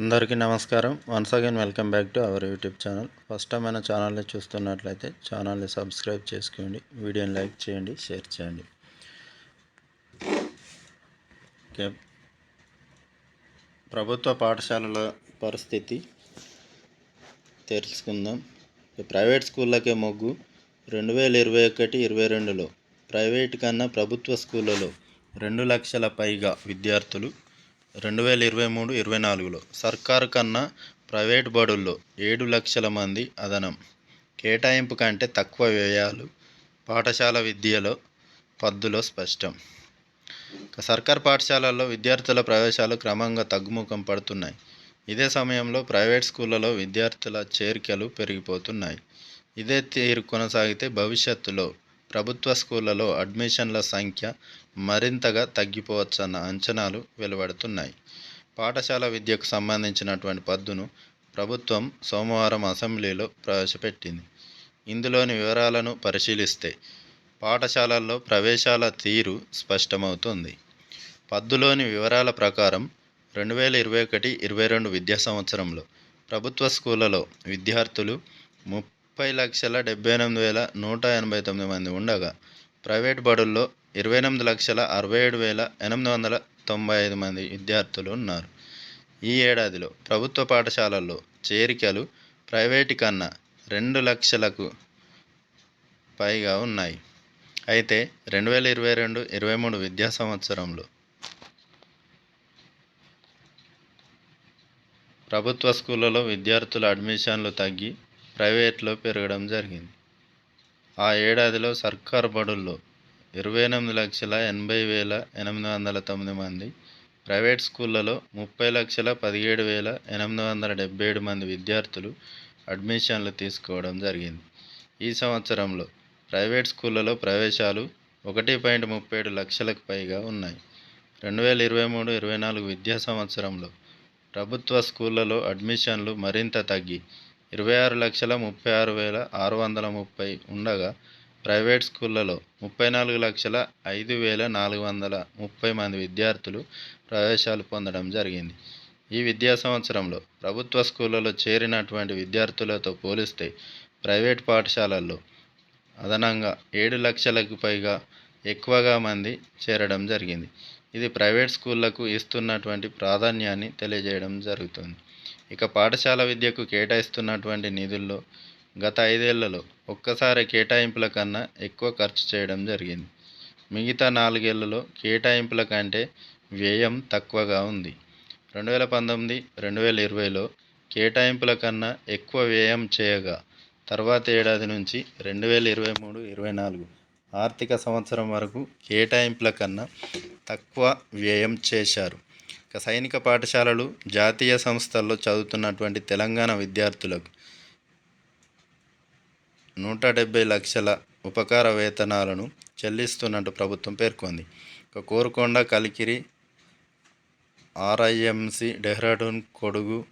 అందరికీ నమస్కారం. Once again welcome back to our YouTube channel first time మన ఛానల్ని చూస్తున్నట్లయితే ఛానల్ని సబ్స్క్రైబ్ చేసుకోండి. వీడియోని లైక్ చేయండి షేర్ చేయండి. ప్రభుత్వ పాఠశాలల పరిస్థితి తెలుసుకుందాం. ప్రైవేట్ స్కూళ్ళకే మొగ్గు. రెండు వేల ఇరవై ఒకటి ఇరవై రెండులో ప్రైవేట్ కన్నా ప్రభుత్వ స్కూళ్ళలో రెండు లక్షల పైగా విద్యార్థులు రెండు వేల ఇరవై మూడు ఇరవై నాలుగులో సర్కారు కన్నా ప్రైవేట్ బడుల్లో ఏడు లక్షల మంది అదనం. కేటాయింపు కంటే తక్కువ వ్యయాలు పాఠశాల విద్యలో పద్దులో స్పష్టం. సర్కార్ పాఠశాలల్లో విద్యార్థుల ప్రవేశాలు క్రమంగా తగ్గుముఖం పడుతున్నాయి. ఇదే సమయంలో ప్రైవేట్ స్కూళ్ళలో విద్యార్థుల చేరికలు పెరిగిపోతున్నాయి. ఇదే తీరు కొనసాగితే భవిష్యత్తులో ప్రభుత్వ స్కూళ్ళలో అడ్మిషన్ల సంఖ్య మరింతగా తగ్గిపోవచ్చన్న అంచనాలు వెలువడుతున్నాయి. పాఠశాల విద్యకు సంబంధించినటువంటి పద్దును ప్రభుత్వం సోమవారం అసెంబ్లీలో ప్రవేశపెట్టింది. ఇందులోని వివరాలను పరిశీలిస్తే పాఠశాలల్లో ప్రవేశాల తీరు స్పష్టమవుతుంది. పద్దులోని వివరాల ప్రకారం రెండు వేల ఇరవై ఒకటి ఇరవై రెండు విద్యా సంవత్సరంలో ప్రభుత్వ స్కూళ్ళలో విద్యార్థులు ముప్పై లక్షల డెబ్బై ఎనిమిది వేల నూట ఎనభై తొమ్మిది మంది ఉండగా ప్రైవేట్ బడుల్లో ఇరవై ఎనిమిది లక్షల అరవై ఏడు వేల ఎనిమిది వందల తొంభై ఐదు మంది విద్యార్థులు ఉన్నారు. ఈ ఏడాదిలో ప్రభుత్వ పాఠశాలల్లో చేరికలు ప్రైవేటు కన్నా రెండు లక్షలకు పైగా ఉన్నాయి. అయితే రెండు వేల ఇరవై రెండు ఇరవై మూడు విద్యా సంవత్సరంలో ప్రభుత్వ స్కూళ్ళలో విద్యార్థుల అడ్మిషన్లు తగ్గి ప్రైవేట్లో పెరగడం జరిగింది. ఆ ఏడాదిలో సర్కారు బడుల్లో ఇరవై ఎనిమిది లక్షల ఎనభై వేల ఎనిమిది వందల తొమ్మిది మంది ప్రైవేట్ స్కూళ్ళలో ముప్పై లక్షల పదిహేడు వేల ఎనిమిది వందల డెబ్బై ఏడు మంది విద్యార్థులు అడ్మిషన్లు తీసుకోవడం జరిగింది. ఈ సంవత్సరంలో ప్రైవేట్ స్కూళ్ళలో ప్రవేశాలు ఒకటి పాయింట్ ముప్పై ఏడు లక్షలకు పైగా ఉన్నాయి. రెండు వేల ఇరవై మూడు ఇరవై నాలుగు విద్యా సంవత్సరంలో ప్రభుత్వ స్కూళ్ళలో అడ్మిషన్లు మరింత తగ్గి ఇరవై ఆరు లక్షల ముప్పై ఆరు వేల ఆరు వందల ముప్పై ఉండగా ప్రైవేట్ స్కూళ్ళలో ముప్పై నాలుగు లక్షల ఐదు వేల నాలుగు వందల ముప్పై మంది విద్యార్థులు ప్రవేశాలు పొందడం జరిగింది. ఈ విద్యా సంవత్సరంలో ప్రభుత్వ స్కూళ్ళలో చేరినటువంటి విద్యార్థులతో పోలిస్తే ప్రైవేట్ పాఠశాలల్లో అదనంగా ఏడు లక్షలకు పైగా ఎక్కువగా మంది చేరడం జరిగింది. ఇది ప్రైవేట్ స్కూళ్ళకు ఇస్తున్నటువంటి ప్రాధాన్యాన్ని తెలియజేయడం జరుగుతుంది. ఇక పాఠశాల విద్యకు కేటాయిస్తున్నటువంటి నిధుల్లో గత ఐదేళ్ళలో ఒక్కసారి కేటాయింపుల కన్నా ఎక్కువ ఖర్చు చేయడం జరిగింది. మిగతా నాలుగేళ్ళలో కేటాయింపుల కంటే వ్యయం తక్కువగా ఉంది. రెండు వేల పంతొమ్మిది రెండు వేల ఇరవైలో కేటాయింపుల కన్నా ఎక్కువ వ్యయం చేయగా తర్వాత ఏడాది నుంచి రెండు వేల ఇరవై మూడు ఇరవై నాలుగు ఆర్థిక సంవత్సరం వరకు కేటాయింపుల కన్నా తక్కువ వ్యయం చేశారు. ఇక సైనిక పాఠశాలలు జాతీయ సంస్థల్లో చదువుతున్నటువంటి తెలంగాణ విద్యార్థులకు నూట డెబ్బై లక్షల ఉపకార వేతనాలను చెల్లిస్తున్నట్టు ప్రభుత్వం పేర్కొంది. ఇక కోరుకొండ కలికిరి ఆర్ఐఎంసి డెహ్రాడూన్ కొడుగు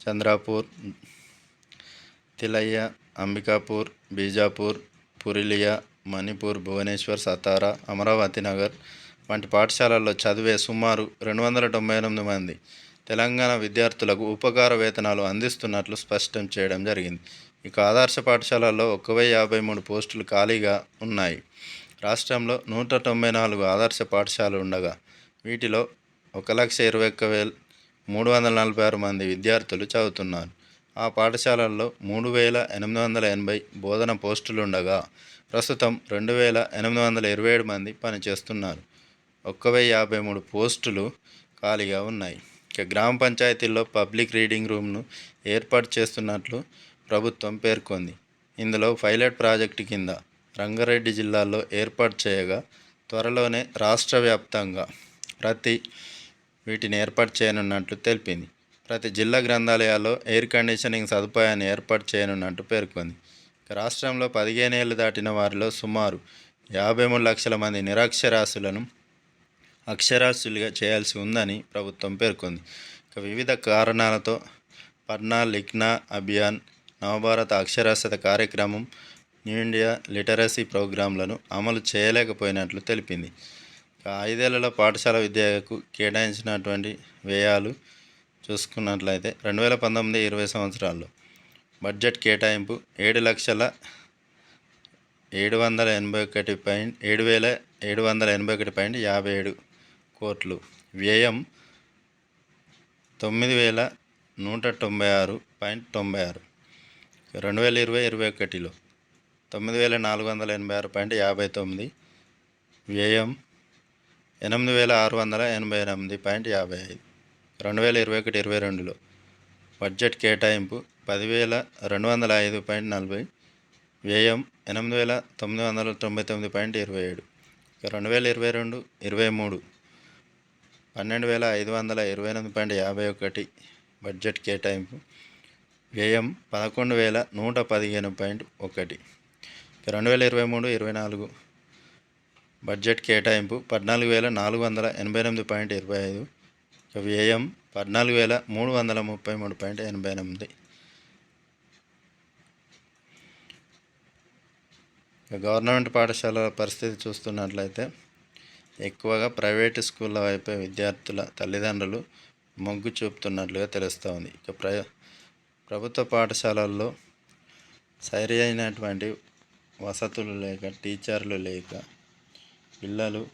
చంద్రాపూర్ తిలయ్య అంబికాపూర్ బీజాపూర్ పురిలియా మణిపూర్ భువనేశ్వర్ సతారా అమరావతి నగర్ వంటి పాఠశాలల్లో చదివే సుమారు రెండు వందల తొంభై ఎనిమిది మంది తెలంగాణ విద్యార్థులకు ఉపకార వేతనాలు అందిస్తున్నట్లు స్పష్టం చేయడం జరిగింది. ఇక ఆదర్శ పాఠశాలల్లో ఒక వెయ్యి యాభై మూడు పోస్టులు ఖాళీగా ఉన్నాయి. రాష్ట్రంలో నూట తొంభై నాలుగు ఆదర్శ పాఠశాలలు ఉండగా వీటిలో ఒక లక్ష ఇరవై ఒక్క వేల మూడు వందల నలభై ఆరు మంది విద్యార్థులు చదువుతున్నారు. ఆ పాఠశాలల్లో మూడు వేల ఎనిమిది వందల ఎనభై బోధన పోస్టులు ఉండగా ప్రస్తుతం రెండు వేల ఎనిమిది వందల ఇరవై ఏడు మంది పనిచేస్తున్నారు. ఒక్క వెయ్యి యాభై మూడు పోస్టులు ఖాళీగా ఉన్నాయి. ఇక గ్రామ పంచాయతీల్లో పబ్లిక్ రీడింగ్ రూమ్ను ఏర్పాటు చేస్తున్నట్లు ప్రభుత్వం పేర్కొంది. ఇందులో పైలట్ ప్రాజెక్టు కింద రంగారెడ్డి జిల్లాలో ఏర్పాటు చేయగా త్వరలోనే రాష్ట్ర వ్యాప్తంగా ప్రతి వీటిని ఏర్పాటు చేయనున్నట్లు తెలిపింది. ప్రతి జిల్లా గ్రంథాలయాల్లో ఎయిర్ కండిషనింగ్ సదుపాయాన్ని ఏర్పాటు చేయనున్నట్టు పేర్కొంది. రాష్ట్రంలో పదిహేను ఏళ్ళు దాటిన వారిలో సుమారు యాభై మూడు లక్షల మంది నిరక్షరాస్యులను అక్షరాస్యులుగా చేయాల్సి ఉందని ప్రభుత్వం పేర్కొంది. ఇక వివిధ కారణాలతో పర్నా లిఖ్నా అభియాన్ నవభారత అక్షరాస్యత కార్యక్రమం న్యూ ఇండియా లిటరసీ ప్రోగ్రాంలను అమలు చేయలేకపోయినట్లు తెలిపింది. ఐదేళ్ళలో పాఠశాల విద్యకు కేటాయించినటువంటి వ్యయాలు చూసుకున్నట్లయితే రెండు వేల పంతొమ్మిది ఇరవై సంవత్సరాల్లో బడ్జెట్ కేటాయింపు ఏడు లక్షల ఏడు వందల ఎనభై ఒకటి పాయింట్ ఏడు వేల ఏడు వందల ఎనభై ఒకటి పాయింట్ యాభై ఏడు కోట్లు. వ్యయం తొమ్మిది వేల నూట తొంభై ఆరు పాయింట్ తొంభై ఆరు. రెండు వేల ఇరవై ఇరవై ఒకటిలో తొమ్మిది వేల నాలుగు వందల ఎనభై ఆరు పాయింట్ యాభై తొమ్మిది. వ్యయం ఎనిమిది వేల ఆరు వందల ఎనభై ఎనిమిది పాయింట్ యాభై ఐదు. రెండు వేల ఇరవై ఒకటి ఇరవై రెండులో బడ్జెట్ కేటాయింపు పదివేల రెండు వందల ఐదు పాయింట్ నలభై. వ్యయం ఎనిమిది వేల తొమ్మిది వందల తొంభై తొమ్మిది పాయింట్ ఇరవై ఏడు. రెండు వేల ఇరవై రెండు ఇరవై మూడు పన్నెండు వేల ఐదు వందల ఇరవై ఎనిమిది పాయింట్ యాభై ఒకటి బడ్జెట్ కేటాయింపు. వ్యయం పదకొండు వేల నూట పదిహేను పాయింట్ ఒకటి. రెండు వేల ఇరవై మూడు ఇరవై నాలుగు బడ్జెట్ కేటాయింపు పద్నాలుగు వేల నాలుగు వందల ఎనభై ఎనిమిది పాయింట్ ఇరవై ఐదు. వ్యయం పద్నాలుగు వేల మూడు వందల ముప్పై మూడు పాయింట్ ఎనభై ఎనిమిది. గవర్నమెంట్ పాఠశాలల పరిస్థితి చూస్తున్నట్లయితే ఎక్కువగా ప్రైవేటు స్కూళ్ళ వైపే విద్యార్థుల తల్లిదండ్రులు మొగ్గు చూపుతున్నట్లుగా తెలుస్తోంది. ఇక ప్ర ప్రభుత్వ పాఠశాలల్లో సరి అయినటువంటి వసతులు లేక టీచర్లు లేక పిల్లలు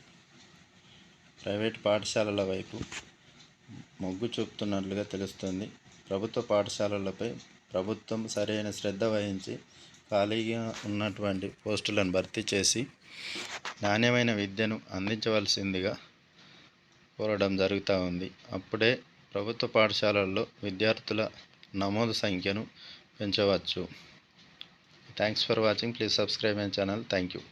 ప్రైవేట్ పాఠశాలల వైపు మొగ్గు చూపుతున్నట్లుగా తెలుస్తుంది. ప్రభుత్వ పాఠశాలలపై ప్రభుత్వం సరైన శ్రద్ధ వహించి ఖాళీగా ఉన్నటువంటి పోస్టులను భర్తీ చేసి నాణ్యమైన విద్యను అందించవలసిందిగా కోరడం జరుగుతూ ఉంది. అప్పుడే ప్రభుత్వ పాఠశాలల్లో విద్యార్థుల నమోదు సంఖ్యను పెంచవచ్చు. Thanks for watching please subscribe my channel thank you